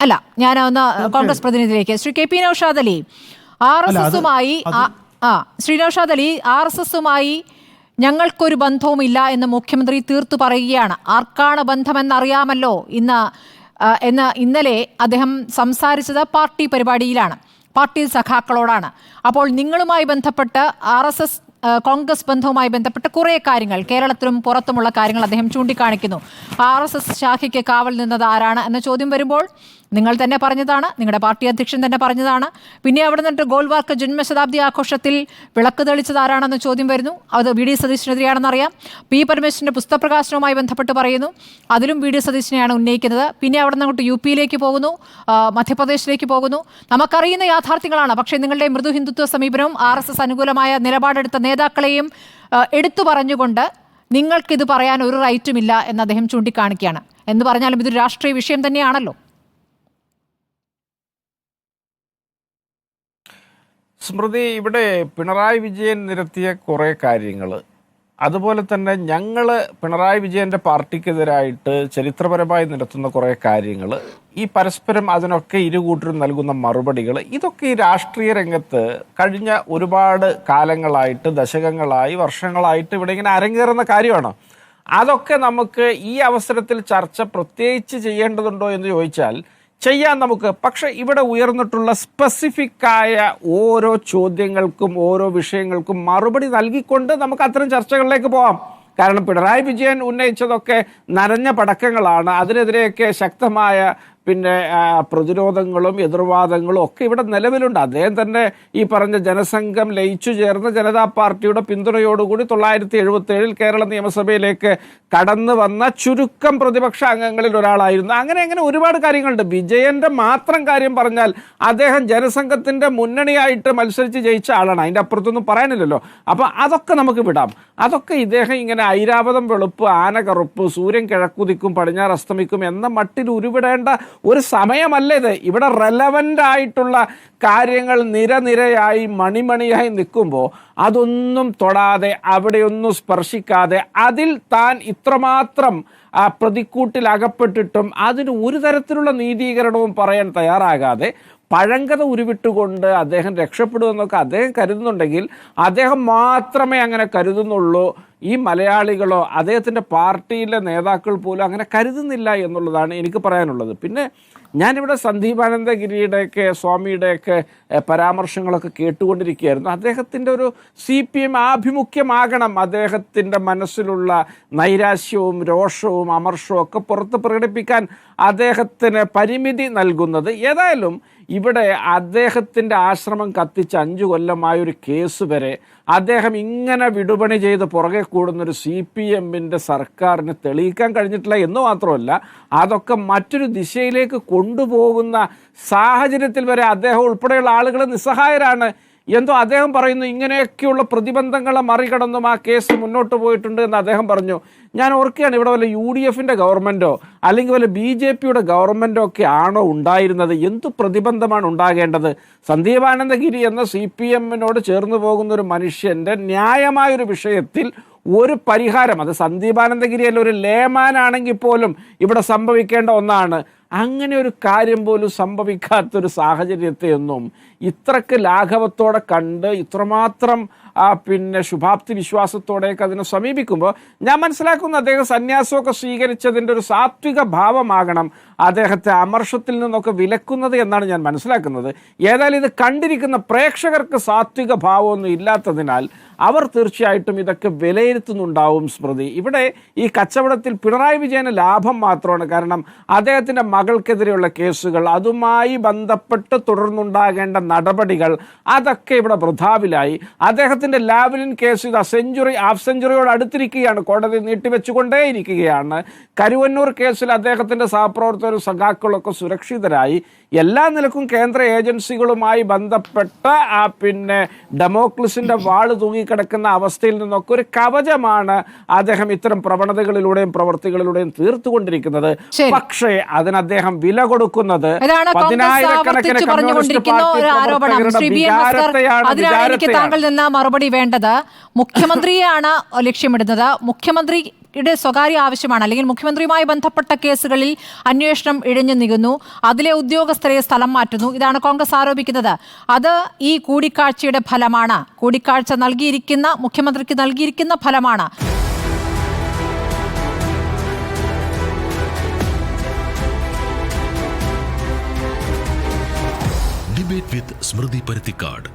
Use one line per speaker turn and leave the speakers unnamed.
അല്ല ഞാൻ ഒന്ന് Congress പ്രതിനിധിയിലേക്ക്. Shri K P Noushad Ali R S എസുമായി ആ ശ്രീ നൌഷാദ് അലി ആർ എസ് എസുമായി ഞങ്ങൾക്കൊരു ബന്ധവുമില്ല എന്ന് മുഖ്യമന്ത്രി തീർത്തു പറയുകയാണ്. ആർക്കാണ് ബന്ധമെന്നറിയാമല്ലോ ഇന്ന് എന്ന് ഇന്നലെ അദ്ദേഹം സംസാരിച്ചത് പാർട്ടി പരിപാടിയിലാണ്. പാർട്ടി സഖാക്കളോടാണ്. അപ്പോൾ നിങ്ങളുമായി ബന്ധപ്പെട്ട് ആർ എസ് എസ് കോൺഗ്രസ് ബന്ധവുമായി ബന്ധപ്പെട്ട് കുറേ കാര്യങ്ങൾ കേരളത്തിലും പുറത്തുമുള്ള കാര്യങ്ങൾ അദ്ദേഹം ചൂണ്ടിക്കാണിക്കുന്നു. ആർ എസ് എസ് ശാഖയ്ക്ക് കാവൽ നിന്നത് ആരാണ് എന്ന ചോദ്യം വരുമ്പോൾ നിങ്ങൾ തന്നെ പറഞ്ഞതാണ് നിങ്ങളുടെ പാർട്ടി അധ്യക്ഷൻ തന്നെ പറഞ്ഞതാണ്. പിന്നെ അവിടെ നിന്നിട്ട് ഗോൾവാർക്ക് ജന്മശതാബ്ദി ആഘോഷത്തിൽ വിളക്ക് തെളിച്ചത് ചോദ്യം വരുന്നു. അത് വി ഡി സതീശനെതിരെയാണെന്ന് അറിയാം. പി പരമേശ്വരന്റെ പുസ്തകപ്രകാശനവുമായി ബന്ധപ്പെട്ട് പറയുന്നു. അതിലും വി ഡി സതീശനെയാണ് ഉന്നയിക്കുന്നത്. പിന്നെ അവിടെ നിന്നങ്ങോട്ട് യു പിയിലേക്ക് പോകുന്നു മധ്യപ്രദേശിലേക്ക് പോകുന്നു. നമുക്കറിയുന്ന യാഥാർത്ഥ്യങ്ങളാണ്. പക്ഷേ നിങ്ങളുടെ മൃദു ഹിന്ദുത്വ സമീപനവും ആർ എസ് എസ് അനുകൂലമായ നിലപാടെടുത്ത നേതാക്കളെയും എടുത്തു പറഞ്ഞുകൊണ്ട് നിങ്ങൾക്കിത് പറയാൻ ഒരു റൈറ്റുമില്ല എന്ന് അദ്ദേഹം ചൂണ്ടിക്കാണിക്കുകയാണ്. എന്ന് പറഞ്ഞാലും ഇതൊരു രാഷ്ട്രീയ വിഷയം തന്നെയാണല്ലോ.
സ്മൃതി ഇവിടെ പിണറായി വിജയൻ നിരത്തിയ കുറേ കാര്യങ്ങൾ. അതുപോലെ തന്നെ ഞങ്ങൾ പിണറായി വിജയന്റെ പാർട്ടിക്കെതിരായിട്ട് ചരിത്രപരമായി നിരത്തുന്ന കുറേ കാര്യങ്ങൾ. ഈ പരസ്പരം അതിനൊക്കെ ഇരുകൂട്ടരും നൽകുന്ന മറുപടികൾ. ഇതൊക്കെ ഈ രാഷ്ട്രീയ രംഗത്ത് കഴിഞ്ഞ ഒരുപാട് കാലങ്ങളായിട്ട് ദശകങ്ങളായി വർഷങ്ങളായിട്ട് ഇവിടെ ഇങ്ങനെ അരങ്ങേറുന്ന കാര്യമാണ്. അതൊക്കെ നമുക്ക് ഈ അവസരത്തിൽ ചർച്ച പ്രത്യേകിച്ച് ചെയ്യേണ്ടതുണ്ടോ എന്ന് ചോദിച്ചാൽ ചെയ്യാൻ നമുക്ക്. പക്ഷേ ഇവിടെ ഉയർന്നിട്ടുള്ള സ്പെസിഫിക് ആയ ഓരോ ചോദ്യങ്ങൾക്കും ഓരോ വിഷയങ്ങൾക്കും മറുപടി നൽകിക്കൊണ്ട് നമുക്ക് അത്തരം ചർച്ചകളിലേക്ക് പോകാം കാരണം പിണറായി വിജയൻ ഉന്നയിച്ചതൊക്കെ നനഞ്ഞ പടക്കങ്ങളാണ്. അതിനെതിരെയൊക്കെ ശക്തമായ പിന്നെ പ്രതിരോധങ്ങളും എതിർവാദങ്ങളും ഒക്കെ ഇവിടെ നിലവിലുണ്ട്. അദ്ദേഹം തന്നെ ഈ പറഞ്ഞ ജനസംഘം ലയിച്ചു ചേർന്ന ജനതാ പാർട്ടിയുടെ പിന്തുണയോടുകൂടി തൊള്ളായിരത്തി എഴുപത്തി ഏഴിൽ കേരള നിയമസഭയിലേക്ക് കടന്നു വന്ന ചുരുക്കം പ്രതിപക്ഷ അംഗങ്ങളിൽ ഒരാളായിരുന്നു. അങ്ങനെ അങ്ങനെ ഒരുപാട് കാര്യങ്ങളുണ്ട്. വിജയന്റെ മാത്രം കാര്യം പറഞ്ഞാൽ അദ്ദേഹം ജനസംഘത്തിന്റെ മുന്നണിയായിട്ട് മത്സരിച്ച് ജയിച്ച ആളാണ്. അതിന്റെ അപ്പുറത്തൊന്നും പറയാനില്ലല്ലോ. അപ്പോൾ അതൊക്കെ നമുക്ക് വിടാം. അതൊക്കെ ഇദ്ദേഹം ഇങ്ങനെ ഐരാവതം വെളുപ്പ് ആന കറുപ്പ് സൂര്യൻ കിഴക്കുതിക്കും പടിഞ്ഞാറ് അസ്തമിക്കും എന്ന മട്ടിൽ ഉരുവിടേണ്ട ഒരു സമയമല്ല ഇത്. ഇവിടെ റെലവന്റ് ആയിട്ടുള്ള കാര്യങ്ങൾ നിരനിരയായി മണിമണിയായി നിൽക്കുമ്പോൾ അതൊന്നും തൊടാതെ അവിടെയൊന്നും സ്പർശിക്കാതെ അതിൽ താൻ ഇത്രമാത്രം ആ പ്രതിക്കൂട്ടിൽ അകപ്പെട്ടിട്ടും അതിന് ഒരു തരത്തിലുള്ള നീതീകരണവും പറയാൻ തയ്യാറാകാതെ പഴങ്കഥ ഉരുവിട്ടുകൊണ്ട് അദ്ദേഹം രക്ഷപ്പെടുമെന്നൊക്കെ അദ്ദേഹം കരുതുന്നുണ്ടെങ്കിൽ അദ്ദേഹം മാത്രമേ അങ്ങനെ കരുതുന്നുള്ളൂ ഈ മലയാളികളോ അദ്ദേഹത്തിന്റെ പാർട്ടിയിലെ നേതാക്കൾ പോലും അങ്ങനെ കരുതുന്നില്ല എന്നുള്ളതാണ് എനിക്ക് പറയാനുള്ളത്. പിന്നെ ഞാനിവിടെ സന്ദീപാനന്ദഗിരിയുടെയൊക്കെ സ്വാമിയുടെയൊക്കെ പരാമർശങ്ങളൊക്കെ കേട്ടുകൊണ്ടിരിക്കുകയായിരുന്നു. അദ്ദേഹത്തിന്റെ ഒരു സി പി എം ആഭിമുഖ്യമാകണം. അദ്ദേഹത്തിന്റെ മനസ്സിലുള്ള നൈരാശ്യവും രോഷവും അമർഷവും ഒക്കെ പുറത്ത് പ്രകടിപ്പിക്കാൻ അദ്ദേഹത്തിന് പരിമിതി നൽകുന്നത്. ഏതായാലും ഇവിടെ അദ്ദേഹത്തിന്റെ ആശ്രമം കത്തിച്ച് അഞ്ചു കൊല്ലമായ ഒരു കേസ് വരെ അദ്ദേഹം ഇങ്ങനെ വിടുപണി ചെയ്ത് പുറകെ കൂടുന്നൊരു സി പി എമ്മിന്റെ സർക്കാരിന് തെളിയിക്കാൻ കഴിഞ്ഞിട്ടില്ല എന്ന് മാത്രമല്ല അതൊക്കെ മറ്റൊരു ദിശയിലേക്ക് കൊണ്ടുപോകുന്ന സാഹചര്യത്തിൽ വരെ അദ്ദേഹം ഉൾപ്പെടെയുള്ള ആളുകൾ നിസ്സഹായരാണ് എന്തോ അദ്ദേഹം പറയുന്നു ഇങ്ങനെയൊക്കെയുള്ള പ്രതിബന്ധങ്ങളെ മറികടന്നും ആ കേസ് മുന്നോട്ട് പോയിട്ടുണ്ട് എന്ന് അദ്ദേഹം പറഞ്ഞു. ഞാൻ ഓർക്കുകയാണ് ഇവിടെ വല്ല യു ഡി എഫിന്റെ ഗവൺമെന്റോ അല്ലെങ്കിൽ വല്ല ബി ജെ പിയുടെ ഗവൺമെന്റോ ഒക്കെ ആണോ ഉണ്ടായിരുന്നത്? എന്ത് പ്രതിബന്ധമാണ് ഉണ്ടാകേണ്ടത്? സന്ദീപാനന്ദഗിരി എന്ന സി പി എമ്മിനോട് ചേർന്ന് പോകുന്ന ഒരു മനുഷ്യന്റെ ന്യായമായൊരു വിഷയത്തിൽ ഒരു പരിഹാരം അത് സന്ദീപാനന്ദഗിരി അല്ല ഒരു ലേമാനാണെങ്കിൽ പോലും ഇവിടെ സംഭവിക്കേണ്ട ഒന്നാണ്. അങ്ങനെ ഒരു കാര്യം പോലും സംഭവിക്കാത്തൊരു സാഹചര്യത്തെയൊന്നും ഇത്രക്ക് ലാഘവത്തോടെ കണ്ട് ഇത്രമാത്രം പിന്നെ ശുഭാപ്തി വിശ്വാസത്തോടെയൊക്കെ അതിനെ സമീപിക്കുമ്പോൾ ഞാൻ മനസ്സിലാക്കുന്നു അദ്ദേഹം സന്യാസമൊക്കെ സ്വീകരിച്ചതിന്റെ ഒരു സാത്വിക ഭാവമാകണം. അദ്ദേഹത്തെ അമർഷത്തിൽ നിന്നൊക്കെ വിലക്കുന്നത് എന്നാണ് ഞാൻ മനസ്സിലാക്കുന്നത്. ഏതായാലും ഇത് കണ്ടിരിക്കുന്ന പ്രേക്ഷകർക്ക് സാത്വിക ഭാവമൊന്നും ഇല്ലാത്തതിനാൽ അവർ തീർച്ചയായിട്ടും ഇതൊക്കെ വിലയിരുത്തുന്നുണ്ടാവും സ്മൃതി. ഇവിടെ ഈ കച്ചവടത്തിൽ പിണറായി വിജയന് ലാഭം മാത്രമാണ്. കാരണം അദ്ദേഹത്തിന്റെ മകൾക്കെതിരെയുള്ള കേസുകൾ അതുമായി ബന്ധപ്പെട്ട് തുടർന്നുണ്ടാകേണ്ട നടപടികൾ അതൊക്കെ ഇവിടെ വൃഥാവിലായി അദ്ദേഹത്തിന്റെ ലാവലിൻ കേസ് ഇത് സെഞ്ചുറി ഹാഫ് സെഞ്ചുറിയോട് അടുത്തിരിക്കുകയാണ്. കോടതി നീട്ടിവെച്ചുകൊണ്ടേയിരിക്കുകയാണ്. കരുവന്നൂർ കേസിൽ അദ്ദേഹത്തിന്റെ സഹപ്രവർത്തകരും സഖാക്കളൊക്കെ സുരക്ഷിതരായി എല്ലാ നിലക്കും കേന്ദ്ര ഏജൻസികളുമായി ബന്ധപ്പെട്ട ആ പിന്നെ ഡെമോക്ലിസിന്റെ വാൾ തൂങ്ങിക്കിടക്കുന്ന അവസ്ഥയിൽ നിന്നൊക്കെ ഒരു കവചമാണ് അദ്ദേഹം ഇത്തരം പ്രവണതകളിലൂടെയും പ്രവൃത്തികളിലൂടെയും തീർത്തുകൊണ്ടിരിക്കുന്നത്. പക്ഷേ അതിന് അദ്ദേഹം വില കൊടുക്കുന്നത് പതിനായിരക്കണക്കിന് കമ്മ്യൂണിസ്റ്റ് പാർട്ടി വികാരത്തെയാണ്
അതിനാണ് എനിക്ക് നിന്ന് മറുപടി വേണ്ടത്. മുഖ്യമന്ത്രിയാണ് ലക്ഷ്യമിടുന്നത്. മുഖ്യമന്ത്രി മുഖ്യമന്ത്രിയുടെ സ്വകാര്യ ആവശ്യമാണ്. അല്ലെങ്കിൽ മുഖ്യമന്ത്രിയുമായി ബന്ധപ്പെട്ട കേസുകളിൽ അന്വേഷണം ഇഴഞ്ഞു നീങ്ങുന്നു അതിലെ ഉദ്യോഗസ്ഥരെ സ്ഥലം മാറ്റുന്നു. ഇതാണ് കോൺഗ്രസ് ആരോപിക്കുന്നത്. അത് ഈ കൂടിക്കാഴ്ചയുടെ ഫലമാണ്. കൂടിക്കാഴ്ച നൽകിയിരിക്കുന്ന മുഖ്യമന്ത്രിക്ക് നൽകിയിരിക്കുന്ന ഫലമാണ്.
ഡിബേറ്റ് വിത്ത് സ്മൃതി പരുത്തിക്കാട്